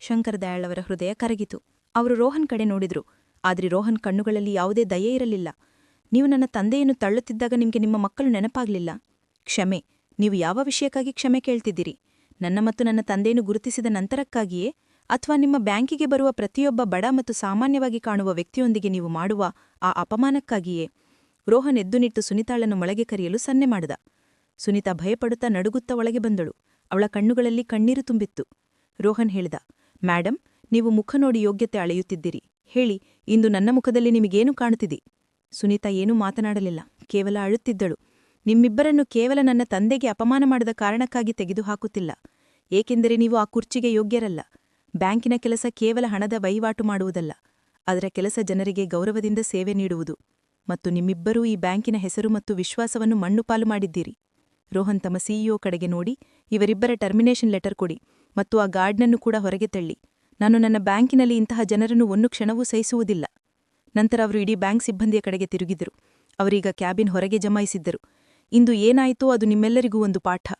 ಶಂಕರ್ ದಯಾಳ್ ಅವರ ಹೃದಯ ಕರಗಿತು. ಅವರು ರೋಹನ್ ಕಡೆ ನೋಡಿದ್ರು. ಆದರೆ ರೋಹನ್ ಕಣ್ಣುಗಳಲ್ಲಿ ಯಾವುದೇ ದಯೆ ಇರಲಿಲ್ಲ. ನೀವು ನನ್ನ ತಂದೆಯನ್ನು ತಳ್ಳುತ್ತಿದ್ದಾಗ ನಿಮಗೆ ನಿಮ್ಮ ಮಕ್ಕಳು ನೆನಪಾಗ್ಲಿಲ್ಲ. ಕ್ಷಮೆ, ನೀವು ಯಾವ ವಿಷಯಕ್ಕಾಗಿ ಕ್ಷಮೆ ಕೇಳ್ತಿದ್ದೀರಿ? ನನ್ನ ಮತ್ತು ನನ್ನ ತಂದೆಯನ್ನು ಗುರುತಿಸಿದ ನಂತರಕ್ಕಾಗಿಯೇ ಅಥವಾ ನಿಮ್ಮ ಬ್ಯಾಂಕಿಗೆ ಬರುವ ಪ್ರತಿಯೊಬ್ಬ ಬಡ ಮತ್ತು ಸಾಮಾನ್ಯವಾಗಿ ಕಾಣುವ ವ್ಯಕ್ತಿಯೊಂದಿಗೆ ನೀವು ಮಾಡುವ ಆ ಅಪಮಾನಕ್ಕಾಗಿಯೇ? ರೋಹನ್ ಎದ್ದು ನಿಟ್ಟು ಸುನಿತಾಳನ್ನು ಮೊಳಗೆ ಕರೆಯಲು ಸನ್ನೆ ಮಾಡಿದ. ಸುನಿತಾ ಭಯಪಡುತ್ತಾ ನಡುಗುತ್ತಾ ಒಳಗೆ ಬಂದಳು. ಅವಳ ಕಣ್ಣುಗಳಲ್ಲಿ ಕಣ್ಣೀರು ತುಂಬಿತ್ತು. ರೋಹನ್ ಹೇಳಿದ, ಮ್ಯಾಡಂ, ನೀವು ಮುಖ ನೋಡಿ ಯೋಗ್ಯತೆ ಅಳೆಯುತ್ತಿದ್ದೀರಿ. ಹೇಳಿ, ಇಂದು ನನ್ನ ಮುಖದಲ್ಲಿ ನಿಮಗೇನು ಕಾಣುತ್ತಿದೆ? ಸುನೀತಾ ಏನೂ ಮಾತನಾಡಲಿಲ್ಲ. ಕೇವಲ ಅಳುತ್ತಿದ್ದಳು. ನಿಮ್ಮಿಬ್ಬರನ್ನು ಕೇವಲ ನನ್ನ ತಂದೆಗೆ ಅಪಮಾನ ಮಾಡಿದ ಕಾರಣಕ್ಕಾಗಿ ತೆಗೆದುಹಾಕುತ್ತಿಲ್ಲ. ಏಕೆಂದರೆ ನೀವು ಆ ಕುರ್ಚಿಗೆ ಯೋಗ್ಯರಲ್ಲ. ಬ್ಯಾಂಕಿನ ಕೆಲಸ ಕೇವಲ ಹಣದ ವಹಿವಾಟು ಮಾಡುವುದಲ್ಲ. ಅದರ ಕೆಲಸ ಜನರಿಗೆ ಗೌರವದಿಂದ ಸೇವೆ ನೀಡುವುದು. ಮತ್ತು ನಿಮ್ಮಿಬ್ಬರೂ ಈ ಬ್ಯಾಂಕಿನ ಹೆಸರು ಮತ್ತು ವಿಶ್ವಾಸವನ್ನು ಮಣ್ಣುಪಾಲು ಮಾಡಿದ್ದೀರಿ. ರೋಹನ್ ತಮ್ಮ ಸಿಇಒ ಕಡೆಗೆ ನೋಡಿ, ಇವರಿಬ್ಬರ ಟರ್ಮಿನೇಷನ್ ಲೆಟರ್ ಕೊಡಿ ಮತ್ತು ಆ ಗಾರ್ಡ್ನನ್ನು ಕೂಡ ಹೊರಗೆ ತಳ್ಳಿ. ನಾನು ನನ್ನ ಬ್ಯಾಂಕಿನಲ್ಲಿ ಇಂತಹ ಜನರನ್ನು ಒಂದು ಕ್ಷಣವೂ ಸಹಿಸುವುದಿಲ್ಲ. ನಂತರ ಅವರು ಇಡೀ ಬ್ಯಾಂಕ್ ಸಿಬ್ಬಂದಿಯ ಕಡೆಗೆ ತಿರುಗಿದರು. ಅವರೀಗ ಕ್ಯಾಬಿನ್ ಹೊರಗೆ ಜಮಾಯಿಸಿದ್ದರು. ಇಂದು ಏನಾಯಿತೋ ಅದು ನಿಮ್ಮೆಲ್ಲರಿಗೂ ಒಂದು ಪಾಠ.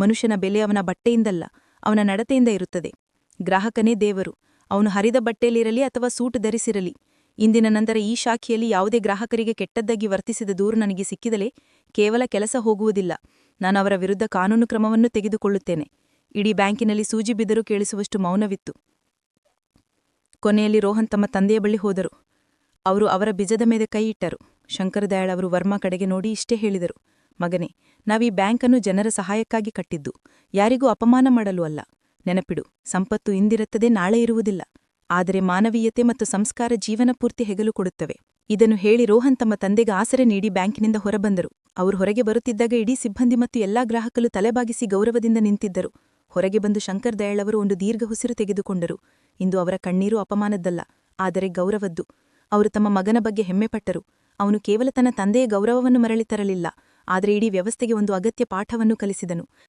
ಮನುಷ್ಯನ ಬೆಲೆ ಅವನ ಬಟ್ಟೆಯಿಂದಲ್ಲ, ಅವನ ನಡತೆಯಿಂದ ಇರುತ್ತದೆ. ಗ್ರಾಹಕನೇ ದೇವರು. ಅವನು ಹರಿದ ಬಟ್ಟೆಯಲ್ಲಿರಲಿ ಅಥವಾ ಸೂಟ್ ಧರಿಸಿರಲಿ. ಇಂದಿನ ನಂತರ ಈ ಶಾಖೆಯಲ್ಲಿ ಯಾವುದೇ ಗ್ರಾಹಕರಿಗೆ ಕೆಟ್ಟದ್ದಾಗಿ ವರ್ತಿಸಿದ ದೂರು ನನಗೆ ಸಿಕ್ಕಿದಲೇ ಕೇವಲ ಕೆಲಸ ಹೋಗುವುದಿಲ್ಲ. ನಾನು ಅವರ ವಿರುದ್ಧ ಕಾನೂನು ಕ್ರಮವನ್ನು ತೆಗೆದುಕೊಳ್ಳುತ್ತೇನೆ. ಇಡೀ ಬ್ಯಾಂಕಿನಲ್ಲಿ ಸೂಜಿ ಬಿದ್ದರೂ ಕೇಳಿಸುವಷ್ಟು ಮೌನವಿತ್ತು. ಕೊನೆಯಲ್ಲಿ ರೋಹನ್ ತಮ್ಮ ತಂದೆಯ ಬಳಿ ಹೋದರು. ಅವರು ಅವರ ಬಿಜದ ಮೇಲೆ ಕೈಯಿಟ್ಟರು ಶಂಕರದಯಾಳ್ ಅವರು ವರ್ಮಾ ಕಡೆಗೆ ನೋಡಿ ಇಷ್ಟೇ ಹೇಳಿದರು. ಮಗನೇ, ನಾವೀ ಬ್ಯಾಂಕನ್ನು ಜನರ ಸಹಾಯಕ್ಕಾಗಿ ಕಟ್ಟಿದ್ದು. ಯಾರಿಗೂ ಅಪಮಾನ ಮಾಡಲು ಅಲ್ಲ. ನೆನಪಿಡು, ಸಂಪತ್ತು ಇಂದಿರುತ್ತದೆ, ನಾಳೆ ಇರುವುದಿಲ್ಲ. ಆದರೆ ಮಾನವೀಯತೆ ಮತ್ತು ಸಂಸ್ಕಾರ ಜೀವನ ಪೂರ್ತಿ ಹೆಗಲು ಕೊಡುತ್ತವೆ. ಇದನ್ನು ಹೇಳಿ ರೋಹನ್ ತಮ್ಮ ತಂದೆಗೆ ಆಸರೆ ನೀಡಿ ಬ್ಯಾಂಕಿನಿಂದ ಹೊರಬಂದರು. ಅವರು ಹೊರಗೆ ಬರುತ್ತಿದ್ದಾಗ ಇಡೀ ಸಿಬ್ಬಂದಿ ಮತ್ತು ಎಲ್ಲಾ ಗ್ರಾಹಕರು ತಲೆಬಾಗಿಸಿ ಗೌರವದಿಂದ ನಿಂತಿದ್ದರು. ಹೊರಗೆ ಬಂದು ಶಂಕರ್ ಅವರು ಒಂದು ದೀರ್ಘ ಉಸಿರು ತೆಗೆದುಕೊಂಡರು. ಇಂದು ಅವರ ಕಣ್ಣೀರು ಅಪಮಾನದ್ದಲ್ಲ, ಆದರೆ ಗೌರವದ್ದು. ಅವರು ತಮ್ಮ ಮಗನ ಬಗ್ಗೆ ಹೆಮ್ಮೆಪಟ್ಟರು ಅವನು ಕೇವಲ ತನ್ನ ತಂದೆಯ ಗೌರವವನ್ನು ಮರಳಿ ತರಲಿಲ್ಲ. ಆದರೆ ಇಡೀ ವ್ಯವಸ್ಥೆಗೆ ಒಂದು ಅಗತ್ಯ ಪಾಠವನ್ನು ಕಲಿಸಿದನು.